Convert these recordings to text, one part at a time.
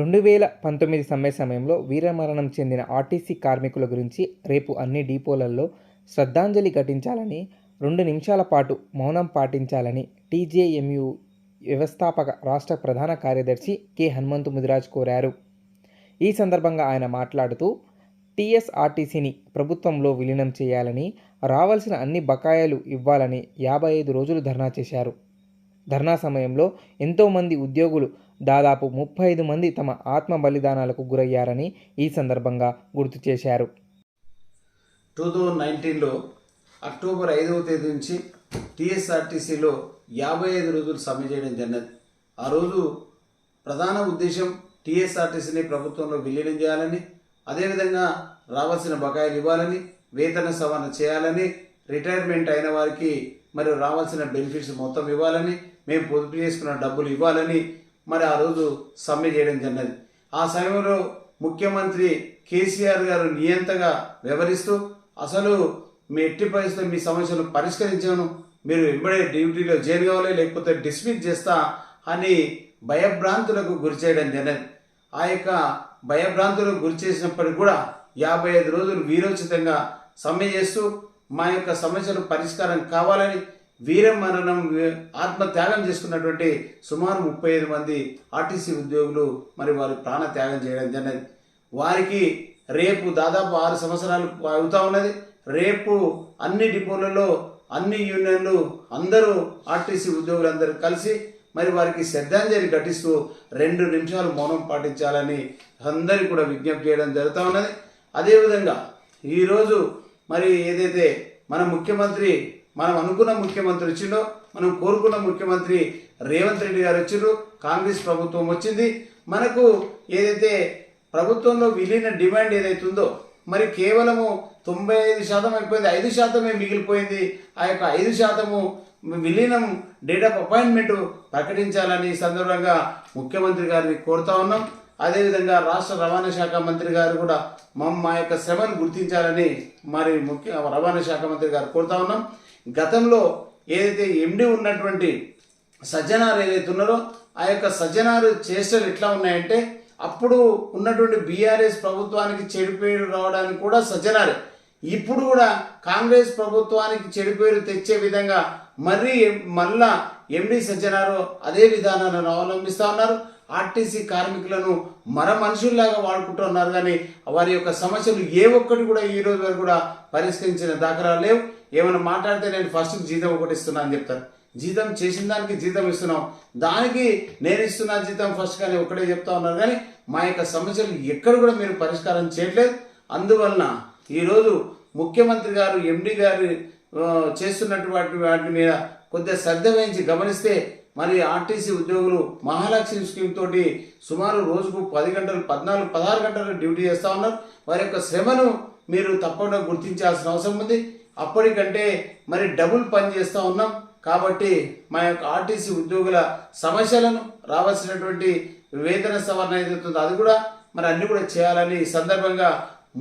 రెండు వేల పంతొమ్మిది సమ్మె సమయంలో వీరమరణం చెందిన ఆర్టీసీ కార్మికుల గురించి రేపు అన్ని డిపోలలో శ్రద్ధాంజలి ఘటించాలని రెండు నిమిషాల పాటు మౌనం పాటించాలని టీజేఎంయు వ్యవస్థాపక రాష్ట్ర ప్రధాన కార్యదర్శి కె. హనుమంతు ముదిరాజ్ కోరారు. ఈ సందర్భంగా ఆయన మాట్లాడుతూ టీఎస్ఆర్టీసీని ప్రభుత్వంలో విలీనం చేయాలని రావాల్సిన అన్ని బకాయిలు ఇవ్వాలని యాభై ఐదు రోజులు ధర్నా చేశారు. ధర్నా సమయంలో ఎంతోమంది ఉద్యోగులు దాదాపు ముప్పై ఐదు మంది తమ ఆత్మ బలిదానాలకు గురయ్యారని ఈ సందర్భంగా గుర్తు చేశారు. టూ థౌజండ్ నైన్టీన్లో అక్టోబర్ ఐదవ తేదీ నుంచి టీఎస్ఆర్టీసీలో యాభై ఐదు రోజులు సమ్మె చేయడం జరిగినది. ఆ రోజు ప్రధాన ఉద్దేశం టీఎస్ఆర్టీసీని ప్రభుత్వంలో విలీనం చేయాలని అదేవిధంగా రావాల్సిన బకాయిలు ఇవ్వాలని వేతన సవరణ చేయాలని రిటైర్మెంట్ అయిన వారికి మరియు రావాల్సిన బెనిఫిట్స్ మొత్తం ఇవ్వాలని మేము పొదుపు చేసుకున్న డబ్బులు ఇవ్వాలని మరి ఆ రోజు సమ్మె చేయడం జరిగినది. ఆ సమయంలో ముఖ్యమంత్రి కేసీఆర్ గారు నియంతగా వ్యవహరిస్తూ అసలు మీ ఎట్టి పరిస్థితులు మీ సమస్యలు పరిష్కరించాను మీరు వెంబడే డ్యూటీలో జైలు కావాలి లేకపోతే డిస్మిస్ చేస్తా అని భయభ్రాంతులకు గురి చేయడం జరిగింది ఆ యొక్క భయభ్రాంతులకు గురి చేసినప్పటికీ కూడా యాభై ఐదు రోజులు వీరోచితంగా సమ్మె చేస్తూ మా యొక్క సమస్యలు పరిష్కారం కావాలని వీరమరణం ఆత్మత్యాగం చేసుకున్నటువంటి సుమారు ముప్పై ఐదు మంది ఆర్టీసీ ఉద్యోగులు మరి వారి ప్రాణ త్యాగం చేయడం జరిగింది వారికి రేపు దాదాపు ఆరు సంవత్సరాలు అవుతా ఉన్నది. రేపు అన్ని డిపోలలో అన్ని యూనియన్లు అందరూ ఆర్టీసీ ఉద్యోగులందరూ కలిసి మరి వారికి శ్రద్ధాంజలి ఘటిస్తూ రెండు నిమిషాలు మౌనం పాటించాలని అందరికీ కూడా విజ్ఞప్తి చేయడం జరుగుతూ ఉన్నది. అదేవిధంగా ఈరోజు మరి ఏదైతే మన ముఖ్యమంత్రి మనం అనుకున్న ముఖ్యమంత్రి వచ్చిండో మనం కోరుకున్న ముఖ్యమంత్రి రేవంత్ రెడ్డి గారు వచ్చిండ్రు కాంగ్రెస్ ప్రభుత్వం వచ్చింది. మనకు ఏదైతే ప్రభుత్వంలో విలీన డిమాండ్ ఏదైతుందో మరి కేవలము తొంభై ఐదు శాతం అయిపోయింది ఐదు శాతమే మిగిలిపోయింది. ఆ యొక్క ఐదు శాతము విలీనం డేట్ ఆఫ్ అపాయింట్మెంట్ ప్రకటించాలని ఈ సందర్భంగా ముఖ్యమంత్రి గారిని కోరుతా ఉన్నాం. అదేవిధంగా రాష్ట్ర రవాణా శాఖ మంత్రి గారు కూడా మా మా యొక్క శ్రమను గుర్తించాలని మరి ముఖ్య రవాణా శాఖ మంత్రి గారు కోరుతా ఉన్నాం. గతంలో ఏదైతే ఎండి ఉన్నటువంటి సజ్జనారు ఏదైతే ఉన్నారో ఆ యొక్క సజ్జనారు చేష్టలు ఎట్లా ఉన్నాయంటే అప్పుడు ఉన్నటువంటి బీఆర్ఎస్ ప్రభుత్వానికి చెడిపేరు రావడానికి కూడా సజ్జనారే ఇప్పుడు కూడా కాంగ్రెస్ ప్రభుత్వానికి చెడిపేరు తెచ్చే విధంగా మరీ మళ్ళా ఎండి సజ్జనారు అదే విధానాలను అవలంబిస్తూ ఉన్నారు. ఆర్టీసీ కార్మికులను మర మనుషుల్లాగా వాడుకుంటున్నారు కానీ వారి యొక్క సమస్యలు ఏ ఒక్కటి కూడా ఈ రోజు వరకు కూడా పరిష్కరించిన దాఖలాలు లేవు. ఏమైనా మాట్లాడితే నేను ఫస్ట్ జీతం ఒకటి ఇస్తున్నా అని చెప్తాను. జీతం చేసిన దానికి జీతం ఇస్తున్నాం. దానికి నేను ఇస్తున్న జీతం ఫస్ట్ కానీ ఒకటే చెప్తా ఉన్నారు కానీ మా యొక్క సమస్యలు ఎక్కడ కూడా మీరు పరిష్కారం చేయట్లేదు. అందువలన ఈరోజు ముఖ్యమంత్రి గారు ఎండి గారు చేస్తున్నటువంటి వాటి మీద కొద్దిగా శ్రద్ధ వహించి గమనిస్తే మరి ఆర్టీసీ ఉద్యోగులు మహాలక్ష్మి స్కీమ్ తోటి సుమారు రోజుకు పది గంటలు పద్నాలుగు పదహారు గంటలు డ్యూటీ చేస్తూ ఉన్నారు. వారి యొక్క శ్రమను మీరు తప్పకుండా గుర్తించాల్సిన అవసరం ఉంది. అప్పటికంటే మరి డబుల్ పని చేస్తూ ఉన్నాం. కాబట్టి మా యొక్క ఆర్టీసీ ఉద్యోగుల సమస్యలను రావాల్సినటువంటి వేతన సవరణ ఏదైతుందో అది కూడా మరి అన్ని కూడా చేయాలని ఈ సందర్భంగా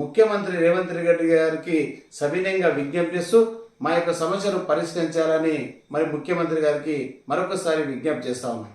ముఖ్యమంత్రి రేవంత్ రెడ్డి గారికి సవినయంగా విజ్ఞప్తి చేస్తూ మా యొక్క సమస్యను పరిష్కరించాలని మరి ముఖ్యమంత్రి గారికి మరొకసారి విజ్ఞప్తి చేస్తా ఉన్నాం.